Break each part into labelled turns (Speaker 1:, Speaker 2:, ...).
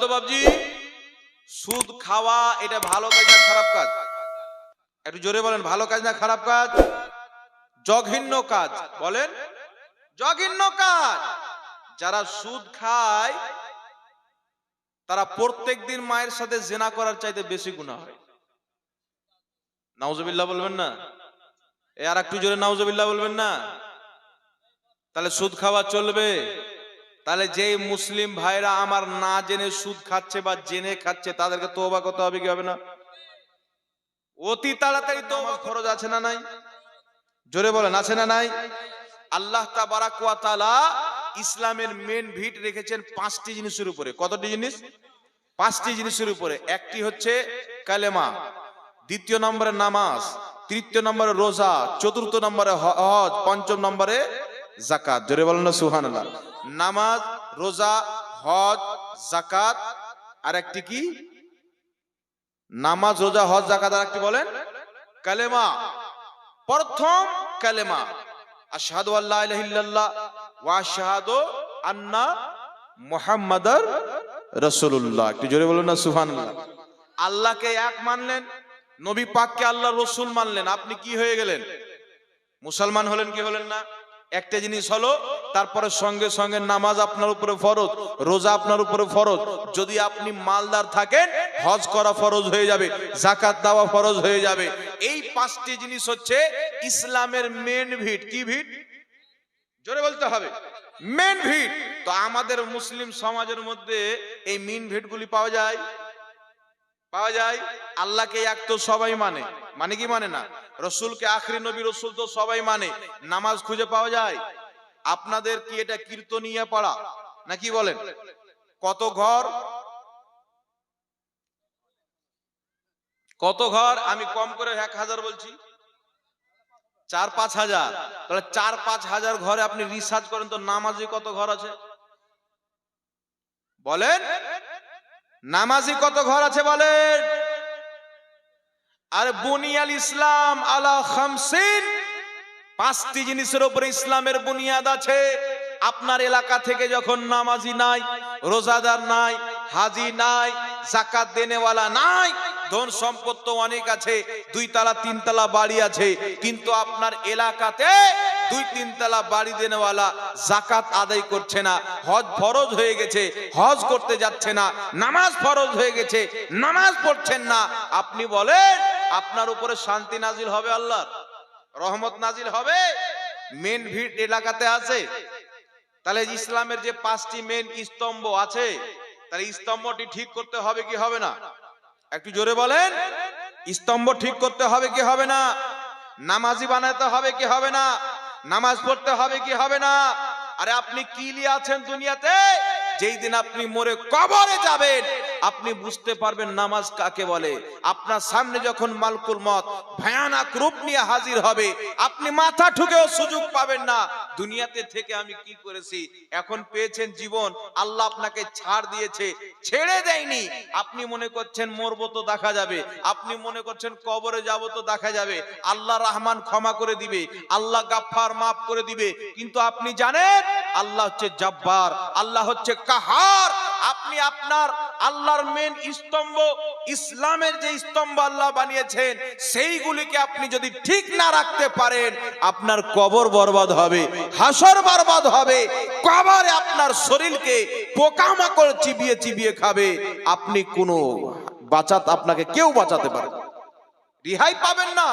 Speaker 1: তো বাবজি সুদ খাওয়া এটা ভালো কাজ না খারাপ কাজ? একটু জোরে বলেন, ভালো কাজ না খারাপ কাজ? জঘন্য কাজ। বলেন, জঘন্য কাজ। যারা সুদ খায়, তারা প্রত্যেক দিন মায়ের সাথে জেনা করার চাইতে বেশি গুণা হয়। নাউজুবিল্লাহ বলবেন না? এ আর একটু জোরে নাউজুবিল্লাহ বলবেন না? তাহলে সুদ খাওয়া চলবে। তাহলে যে মুসলিম ভাইরা আমার না জেনে সুদ খাচ্ছে বা জেনে খাচ্ছে তাদেরকে তোবা করতে হবে কি হবে না? অতি তাড়াতাড়ি তোবা খরচ আছে না নাই? জোরে বলেন আছে না নাই? আল্লাহ ইসলামের মেন ভিট রেখেছেন পাঁচটি জিনিসের উপরে। কতটি জিনিস? পাঁচটি জিনিসের উপরে। একটি হচ্ছে কালেমা দ্বিতীয় নম্বরে নামাজ তৃতীয় নম্বরে রোজা চতুর্থ নম্বরে হজ পঞ্চম নম্বরে জাকাত জোরে বলেন না সুবহানাল্লাহ। নামাজ, রোজা, হজ জাকাত আর একটি কি? নামাজ, রোজা, হজ জাকাত আর একটি বলেন? কালেমা। প্রথম কালেমা। আশহাদু আল্লা ইলাহা ইল্লাল্লাহ ওয়া আশহাদু আন্না মুহাম্মাদার রাসূলুল্লাহ। একটু জোরে বলুন না, সুবহানাল্লাহ। আল্লাহকে এক মানলেন, নবী পাককে আল্লাহ রসুল মানলেন। আপনি কি হয়ে গেলেন? মুসলমান হলেন কি হলেন না? একটা জিনিস হলো, তারপরে সঙ্গে সঙ্গে নামাজ আপনার উপরে ফরজ, রোজা আপনার উপরে ফরজ। যদি আপনি মালদার থাকেন, হজ করা ফরজ হয়ে যাবে জাকাত দেওয়া ফরজ হয়ে যাবে। এই পাঁচটি জিনিস হচ্ছে ইসলামের মেন ভিট। কি ভিট? জোরে বলতে হবে। মেন ভিট। তো আমাদের মুসলিম সমাজের মধ্যে এই মেন ভিটগুলি পাওয়া যায়। পাওয়া যায়? আল্লাহকে এক তো সবাই মানে। মানে কি মানে না? রসুলকে আখরি নবী রসুল তো সবাই মানে। নামাজ খুঁজে পাওয়া যায়? আপনাদের কি এটা কীর্তনিয়া পাড়া? নাকি বলেন? কত ঘর? কত ঘর? আমি কম করে এক হাজার বলছি। চার পাঁচ হাজার। তাহলে চার পাঁচ হাজার ঘরে আপনি রিসার্চ করেন তো নামাজি কত ঘর আছে? বলেন। নামাজি কত ঘর আছে বলেন? আর বুনিয়াল ইসলাম আলা খামসিন, পাঁচটি জিনিসের উপরে ইসলামের বুনিয়াদ আছে। আপনার এলাকা থেকে যখন নামাজি নাই, রোজাদার নাই, হাজি নাই জাকাত দেনেওয়ালা নাই, ধন সম্পদ তো অনেক আছে দুই তালা তিন তালা বাড়ি আছে। কিন্তু আপনার এলাকাতে দুই তিন তালা বাড়ি দেনেওয়ালা জাকাত আদায় করছে না, হজ ফরজ হয়ে গেছে, হজ করতে যাচ্ছে না, নামাজ ফরজ হয়ে গেছে, নামাজ পড়ছেন না। আপনি বলেন, আপনার উপরে শান্তি নাজিল হবে আল্লাহর? রহমত নাজিল হবে? মেন ভিড় এলাকাতে আছে। তাহলে ইসলামের যে পাঁচটি মেন স্তম্ভ আছে, তাহলে স্তম্ভটি ঠিক করতে হবে কি হবে না? একটু জোরে বলেন, স্তম্ভ ঠিক করতে হবে কি হবে না? নামাজি বানাতে হবে কি হবে না? নামাজ পড়তে হবে কি হবে না? আরে আপনি কি নিয়ে আছেন দুনিয়াতে? যেই দিন আপনি মরে কবরে যাবেন, আপনি বুঝতে পারবেন নামাজ কাকে বলে। আপনার সামনে যখন মালকুল মত ভয়ানক রূপ নিয়ে হাজির হবে, আপনি মাথা ঠুকেও সুযোগ পাবেন না। দুনিয়াতে থেকে আমি কি করেছি? এখন পেয়েছেন জীবন, আল্লাহ আপনাকে ছাড় দিয়েছে, ছেড়ে দেয়নি। আপনি মনে করছেন মরবো তো দেখা যাবে, আপনি মনে করছেন কবরে যাব তো দেখা যাবে, আল্লাহ রহমান ক্ষমা করে দিবে, আল্লাহ গাফফার মাফ করে দিবে, কিন্তু আপনি জানেন, আল্লাহ হচ্ছে জব্বার, আল্লাহ হচ্ছে কাহার। আপনি আপনার আল্লাহর মেন স্তম্ভ, ইসলামের যে স্তম্ভ আল্লাহ বানিয়েছেন, সেইগুলিকে আপনি যদি ঠিক না রাখতে পারেন, আপনার কবর বরবাদ হবে, হাসর বরবাদ হবে, কবরে আপনার শরীরকে পোকামাকড় চিবিয়ে চিবিয়ে খাবে, আপনি কোনো বাঁচাত, আপনাকে কেউ বাঁচাতে পারে। রিহাই পাবেন না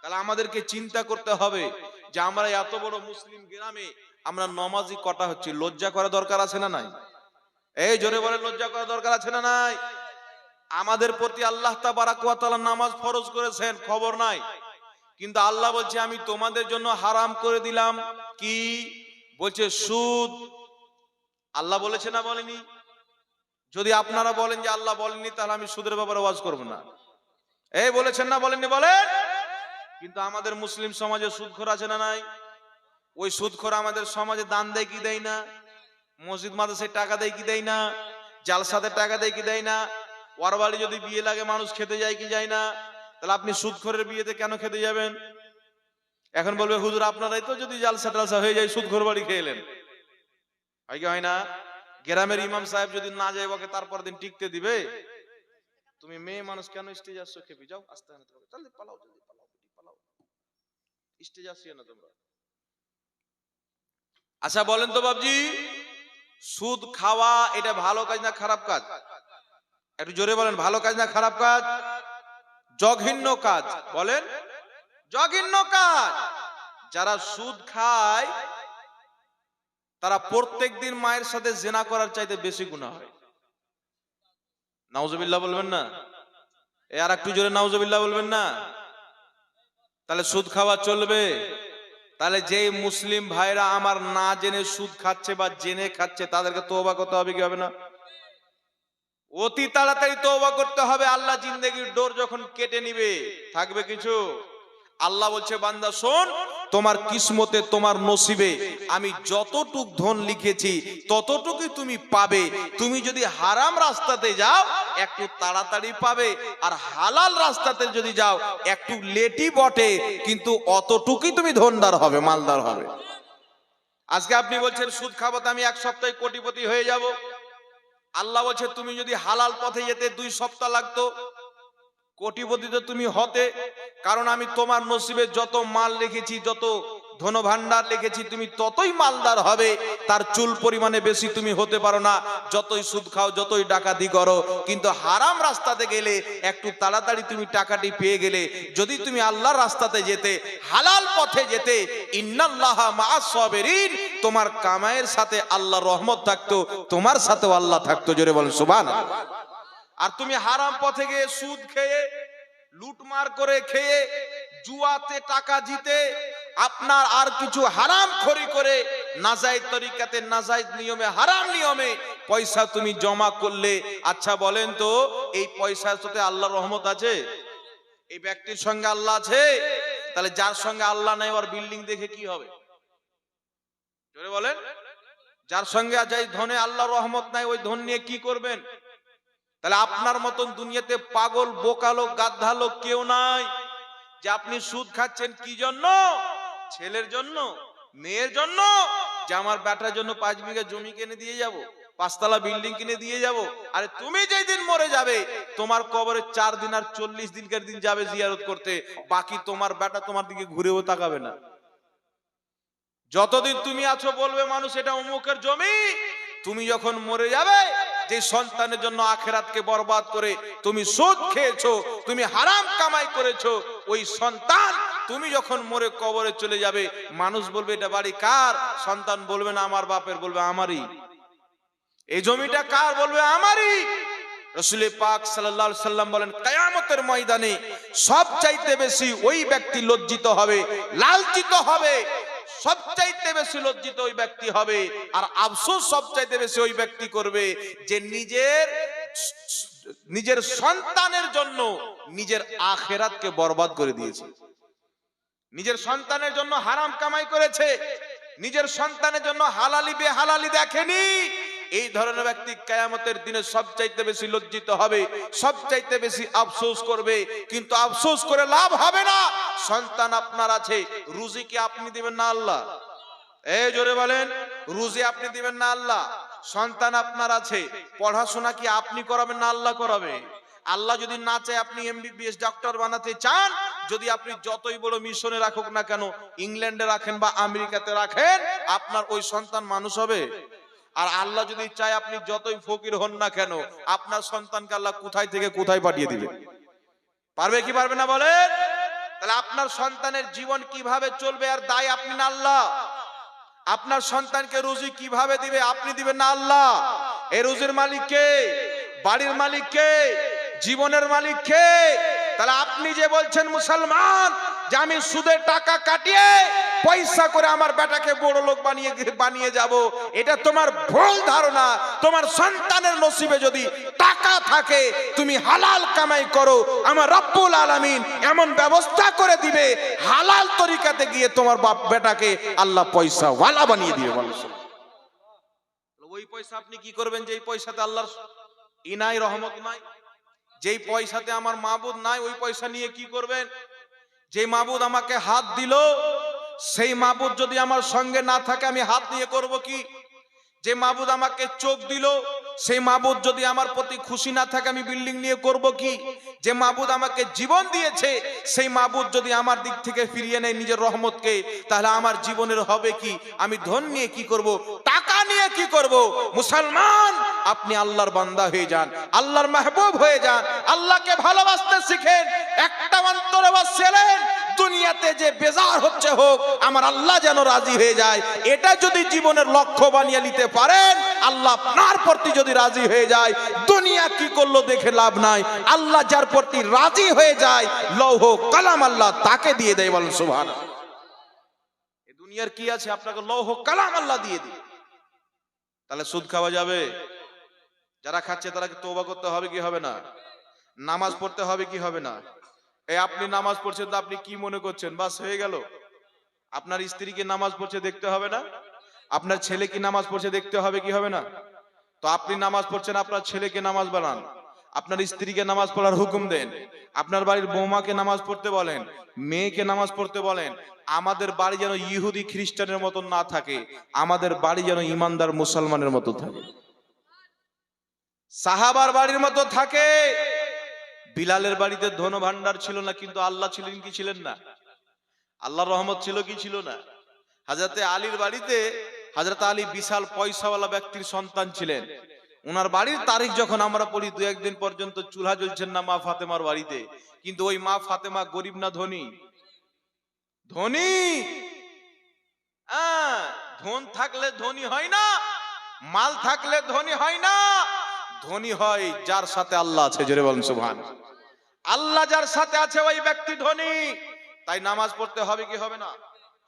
Speaker 1: তাহলে আমাদেরকে চিন্তা করতে হবে যে আমরা এত বড় মুসলিম গ্রামে আমরা নমাজি কটা হচ্ছে, লজ্জা করা দরকার আছে না নাই এই জোরে বলে লজ্জা করা দরকার আছে না নাই? আমাদের প্রতি আল্লাহ তাবারাক ওয়া নামাজ ফরজ করেছেন, খবর নাই। কিন্তু আল্লাহ বলছে, আমি তোমাদের জন্য হারাম করে দিলাম। কি? বলছে, সুদ। আল্লাহ বলেছে না বলেনি? যদি আপনারা বলেন যে আল্লাহ বলেননি, তাহলে আমি সুদের ব্যাপারে ওয়াজ করব না। এই বলেছেন না বলেননি, বলেন। কিন্তু আমাদের মুসলিম সমাজে সুদখোর আছে না নাই? ওই সুদখোর আমাদের সমাজে দান দেয় কি দেয় না? মসজিদ মাদ্রাসায় টাকা দেয় কি দেয় না? জালসাতে টাকা দেয় কি দেয় না? ওর বাড়ি যদি বিয়ে লাগে, মানুষ খেতে যায় কি যায় না? তাহলে আপনি সুদখরের বিয়েতে কেন খেতে যাবেন? এখন বলবে, হুজুর, আপনারাই তো যদি জালসা টালসা হয়ে যায়, সুদখোর বাড়ি খেয়ে এলেন হয় কি হয় না? গ্রামের ইমাম সাহেব যদি না যায়, ওকে তারপর দিন টিকতে দিবে? তুমি মেয়ে মানুষ কেন স্টেজ আসছো? খেপি যাও, আস্তে আস্তে জলদি পালাও জলদি পালাও পালাও। স্টেজ আসিও না তোমরা। আচ্ছা বলেন তো বাবজি সুদ খাওয়া এটা ভালো কাজ না খারাপ কাজ? একটু জোরে বলেন, ভালো কাজ না খারাপ কাজ? জঘন্য কাজ। বলেন, জঘন্য কাজ। যারা সুদ খায়, তারা প্রত্যেক দিন মায়ের সাথে জেনা করার চাইতে বেশি গুণা হয়। নাউজুবিল্লাহ বলবেন না? এ আর একটু জোরে নাউজুবিল্লাহ বলবেন না? তাহলে সুদ খাওয়া চলবে। তাহলে যেই মুসলিম ভাইরা আমার না জেনে সুদ খাচ্ছে বা জেনে খাচ্ছে, তাদেরকে তোবা করতে হবে কি হবে না? অতি তাড়াতাড়ি তওবা করতে হবে, আল্লাহ জিন্দেগির ডোর যখন কেটে নিবে, থাকবে কিছু? আল্লাহ বলছে, বান্দা, শোন, তোমার কিসমতে, তোমার নসিবে আমি যতটুক ধন লিখেছি, ততটুকুই তুমি পাবে। তুমি যদি হারাম রাস্তাতে যাও একটু তাড়াতাড়ি পাবে। আর হালাল রাস্তাতে যদি যাও, একটু লেটি বটে, কিন্তু অতটুকুই তুমি ধনদার হবে, মালদার হবে। আজকে আপনি বলছেন, সুদ খাব আমি এক সপ্তাহে কোটিপতি হয়ে যাব। আল্লাহ বলছে, তুমি যদি হালাল পথে যেতে দুই সপ্তাহ লাগতো। কোটিপতি তো তুমি হতে, কারণ আমি তোমার নসিবে যত মাল রেখেছি, যত ধন ভান্ডার লিখেছি, তুমি ততই মালদার হবে, তার চুল পরিমাণে বেশি তুমি হতে পারো না। যতই সুদ খাও, যতই ডাকাতি করো, কিন্তু হারাম রাস্তাতে গেলে একটু তাড়াতাড়ি তুমি টাকাটি পেয়ে গেলে, যদি তুমি আল্লাহর রাস্তাতে যেতে, হালাল পথে যেতে, ইন্নাল্লাহ মা সবেরিন, তোমার কামায়ের সাথে আল্লাহ রহমত থাকতো, তোমার সাথেও আল্লাহ থাকতো, জোরে বলেন সুবান আর তুমি হারাম পথে গিয়ে সুদ খেয়ে, লুটমার করে খেয়ে, জুয়াতে টাকা জিতে আপনার আর কিছু হারাম খড়ি করে নাজাইজ তরিকাতে নাজাইজ নিয়মে, হারাম নিয়মে পয়সা তুমি জমা করলে। আচ্ছা বলেন তো, এই পয়সার সাথে আল্লাহর রহমত আছে? এই ব্যক্তির সঙ্গে আল্লাহ আছে? তাহলে যার সঙ্গে আল্লাহ নাই, ওর বিল্ডিং দেখে কি হবে? জোরে বলেন। যার সঙ্গে যাই ধনে আল্লাহ রহমত নাই, ওই ধন নিয়ে কি করবেন? তাহলে আপনার মতন দুনিয়াতে পাগল বোকালো গাদ্ধালো কেউ নাই যে আপনি সুদ খাচ্ছেন কি জন্য? ছেলের জন্য, মেয়ের জন্য, যে আমার বেটার জন্য পাঁচ বিঘা জমি কিনে দিয়ে যাব, পাঁচতলা বিল্ডিং কিনে দিয়ে যাব। আরে তুমি যেই দিন মরে যাবে, তোমার কবরে চার দিন আর চল্লিশ দিনকার দিন যাবে জিয়ারত করতে। বাকি তোমার বেটা তোমার দিকে ঘুরেও তাকাবে না। যতদিন তুমি আছো বলবে মানুষ, এটা অমুকের জমি। তুমি যখন মরে যাবে, যে সন্তানের জন্য আখেরাতকে বরবাদ করে তুমি সুদ খেয়েছো, তুমি হারাম কামাই করেছ, ওই সন্তান তুমি যখন মরে কবরে চলে যাবে, মানুষ বলবে, এটা বাড়ি কার? সন্তান বলবে, না, আমার বাপের বলবে, আমারই। এই জমিটা কার বলবে, আমারই। রসুল পাক আলাইহি সাল্লাম বলেন, কিয়ামতের ময়দানে সব চাইতে বেশি ওই ব্যক্তি লজ্জিত হবে, লালচিত হবে। সবচাইতে বেশি লজ্জিত ওই ব্যক্তি হবে, আর আফসোস সবচাইতে বেশি ওই ব্যক্তি করবে যে নিজের নিজের সন্তানের জন্য নিজের আখেরাতকে বরবাদ করে দিয়েছে। নিজের সন্তানের জন্য হারাম কামাই করেছে। নিজের সন্তানের জন্য হালালি বেহালালি দেখেনি। এই ধরনের ব্যক্তি কেয়ামতের দিনে সবচাইতে বেশি লজ্জিত হবে, সবচাইতে বেশি আফসোস করবে। কিন্তু আফসোস করে লাভ হবে না। সন্তান আপনার আছে, রুজি কি আপনি দিবেন না আল্লাহ? এই জোরে বলেন, রুজি আপনি দিবেন না আল্লাহ? সন্তান আপনার আছে, পড়াশোনা কি আপনি করাবেন না আল্লাহ করাবে? আল্লাহ যদি না চায় আপনি এমবিবিএস ডক্টর বানাতে চান যদি আপনি যতই বড় মিশনে রাখুক না কেন, ইংল্যান্ডে রাখেন বা আমেরিকাতে রাখেন, আপনার ওই সন্তান মানুষ হবে। আর আল্লাহ যদি চায় আপনি যতই ফকির হন না কেন, আপনার সন্তানকে আল্লাহ কোথায় থেকে কোথায় পাঠিয়ে দিবে? পারবে কি পারবে না বলেন? তাহলে আপনার সন্তানের জীবন কীভাবে চলবে আর দায় আপনি না আল্লাহ? আপনার সন্তানকে রুজি কীভাবে দিবে আপনি দিবেন না আল্লাহ? এ রুজির মালিক কে? বাড়ির মালিক কে? জীবনের মালিক কে? তাহলে আপনি যে বলছেন মুসলমান যে আমি সুদের টাকা কাটিয়ে পয়সা করে আমার বেটাকে বড় লোক বানিয়ে বানিয়ে যাব, এটা তোমার ভুল ধারণা। তোমার সন্তানের নসিবে যদি টাকা থাকে, তুমি হালাল কামাই করো, আমার রব্বুল আলামিন এমন ব্যবস্থা করে দিবে, হালাল তরিকাতে গিয়ে তোমার বাপ বেটাকে আল্লাহ পয়সা ওয়ালা বানিয়ে দিবে মানুষ ওই পয়সা আপনি কি করবেন যে এই পয়সাতে আল্লাহর ইনাই রহমত নাই? যেই পয়সাতে আমার মাবুদ নাই, ওই পয়সা নিয়ে কি করবেন? যে মাবুদ আমাকে হাত দিল, সেই মাবুদ যদি আমার সঙ্গে না থাকে, আমি হাত নিয়ে করব কি? যে মাবুদ আমাকে চোখ দিল সেই মাবুদ যদি আমার প্রতি খুশি না থাকে, আমি বিল্ডিং নিয়ে করব কি? যে মাবুদ আমাকে জীবন দিয়েছে, সেই মাবুদ যদি আমার দিক থেকে ফিরিয়ে নেয় নিজের রহমতকে, তাহলে আমার জীবনের হবে কি? আমি ধন নিয়ে কি করব? টাকা নিয়ে কি করব? মুসলমান, আপনি আল্লাহর বান্দা হয়ে যান, আল্লাহর মাহবুব হয়ে যান, আল্লাহকে ভালোবাসতে শিখেন, একটা অন্তরে বাসছিলেন দুনিয়াতে যে বেজার হচ্ছে হোক, আমার আল্লাহ যেন রাজি হয়ে যায়। এটা যদি জীবনের লক্ষ্য বানিয়ে নিতে পারেন আল্লাহ আপনার প্রতি যদি রাজি হয়ে যায়, দুনিয়া কি করল দেখে লাভ নাই। আল্লাহ যার প্রতি রাজি হয়ে যায়, লৌহ কালাম আল্লাহ তাকে দিয়ে দেয় বলেন সুভান দুনিয়ার কি আছে? আপনাকে লৌহ কালাম আল্লাহ দিয়ে দিই তাহলে সুদ খাওয়া যাবে? যারা খাচ্ছে তারা তৌবা করতে হবে কি হবে না? নামাজ পড়তে হবে কি হবে না? এই আপনি নামাজ পড়ছেন তো আপনি কি মনে করছেন? বাস হয়ে গেল। আপনার স্ত্রীকে নামাজ পড়ছে দেখতে হবে না? আপনার ছেলে কি নামাজ পড়ছে দেখতে হবে, কি হবে না? তো আপনি নামাজ পড়ছেন, আপনার ছেলেকে নামাজ বানান আপনার স্ত্রীকে নামাজ পড়ার হুকুম দেন। আপনার বাড়ির বৌমাকে নামাজ পড়তে বলেন, মেয়েকে নামাজ পড়তে বলেন। আমাদের বাড়ি যেন ইহুদি খ্রিস্টানের মতন না থাকে, আমাদের বাড়ি যেন ইমানদার মুসলমানের মতো থাকে। সাহাবার বাড়ির মতো থাকে। বিলালের বাড়িতে ধন ভান্ডার ছিল না, কিন্তু আল্লাহ ছিলেন কি ছিলেন না? আল্লাহর রহমত ছিল কি ছিল না? হাজরতে আলীর বাড়িতে হাজরত আলী বিশাল পয়সাওয়ালা ব্যক্তির সন্তান ছিলেন। ওনার বাড়ির তারিখ যখন আমরা পড়ি দু একদিন পর্যন্ত চুলা জ্বলছেন না মা ফাতেমার বাড়িতে। কিন্তু ওই মা ফাতেমা গরিব না ধনী? ধনী? ধন থাকলে ধনী হয় না, মাল থাকলে ধনী হয় না। ধনী হয় যার সাথে আল্লাহ আছে, জোরে বলেন সুবহান। আল্লাহ যার সাথে আছে, ওই ব্যক্তি ধনী। তাই নামাজ পড়তে হবে কি হবে না?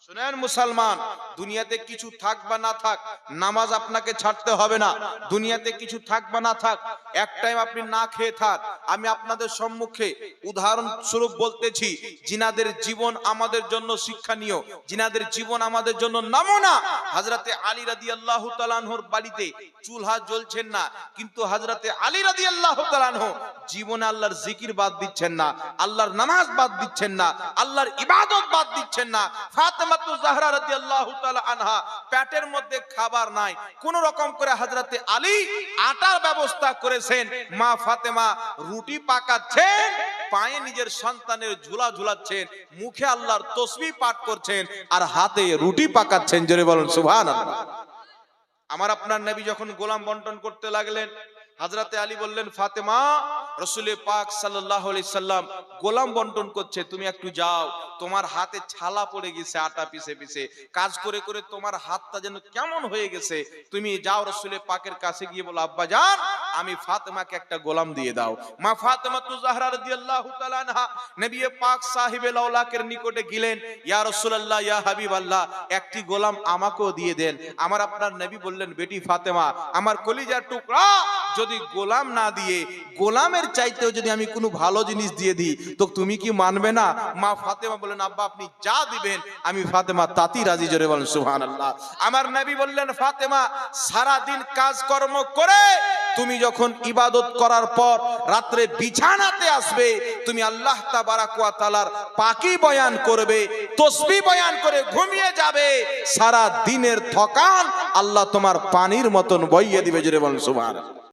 Speaker 1: শুনেন মুসলমান, দুনিয়াতে কিছু থাক বা না থাক, নামাজ আপনাকে ছাড়তে হবে না। দুনিয়াতে কিছু থাক বা না থাক, এক টাইম আপনি না খেয়ে থাক আমি আপনাদের সম্মুখে উদাহরণ স্বরূপ বলতেছি, জিনাদের জীবন আমাদের জন্য শিক্ষণীয়, জিনাদের জীবন আমাদের জন্য নমুনা। হাজরাতে আলী রাদি আল্লাহ তালানহর বাড়িতে চুলহা জ্বলছেন না, কিন্তু হাজরাতে আলী রাদি আল্লাহ তালানহ জীবনে আল্লাহর জিকির বাদ দিচ্ছেন না, আল্লাহর নামাজ বাদ দিচ্ছেন না, আল্লাহর ইবাদত বাদ দিচ্ছেন না। ফাতেমাতু জাহরা রাদিয়াল্লাহু তাআলা আনহা পেটের মধ্যে খাবার নাই কোন রকম করে হযরতে আলী আটার ব্যবস্থা করেছেন। মা ফাতেমা রুটি পাকাচ্ছেন, পায়ে নিজের সন্তানের ঝুলা ঝুলাচ্ছেন, মুখে আল্লাহর তসবিহ পাঠ করছেন আর হাতে রুটি পাকাচ্ছেন, জোরে বলুন সুবহানাল্লাহ। আমার আপনার নবী যখন গোলাম বন্টন করতে লাগলেন, হাজরাতে আলী বললেন, ফাতেমা রসুলের পাক সাল্লাহ সাল্লাম গোলাম বন্টন করছে, তুমি একটু যাও, তোমার হাতে ছালা পড়ে গেছে আটা পিছে পিছে, কাজ করে করে তোমার হাতটা যেন কেমন হয়ে গেছে, তুমি যাও রসুলের পাকের কাছে গিয়ে বলো, আব্বা, যান। আমি ফাতেমাকে একটা গোলাম দিয়ে দাও। মা ফাতেমা তু জাহরা রাদিয়াল্লাহু তাআলা আনহা নবী পাক সাহিবে লাউলাকের নিকটে গেলেন, ইয়া রাসূলুল্লাহ, ইয়া হাবিবাল্লাহ, একটি গোলাম আমাকেও দিয়ে দেন। আমার আপনার নবী বললেন, বেটি ফাতেমা, আমার কলিজার টুকরা যদি গোলাম না দিয়ে, গোলামের চাইতেও যদি আমি কোনো ভালো জিনিস দিয়ে দিই, তো তুমি কি মানবে না? মা ফাতেমা বললেন, আব্বা, আপনি যা দিবেন, আমি ফাতেমা তাতি রাজি। জোরে বলেন, সুবহানাল্লাহ। আমার নবী বললেন, ফাতেমা সারা দিন কাজকর্ম করে তুমি যখন ইবাদত করার পর রাত্রে বিছানাতে আসবে, তুমি আল্লাহ তাবারাক ওয়া তাআলার পাকি বয়ান করবে তসবিহ বয়ান করে ঘুমিয়ে যাবে, সারা দিনের থকান আল্লাহ তোমার পানির মতন বইয়ে দিবে। জোরে বলেন, সুবহানাল্লাহ।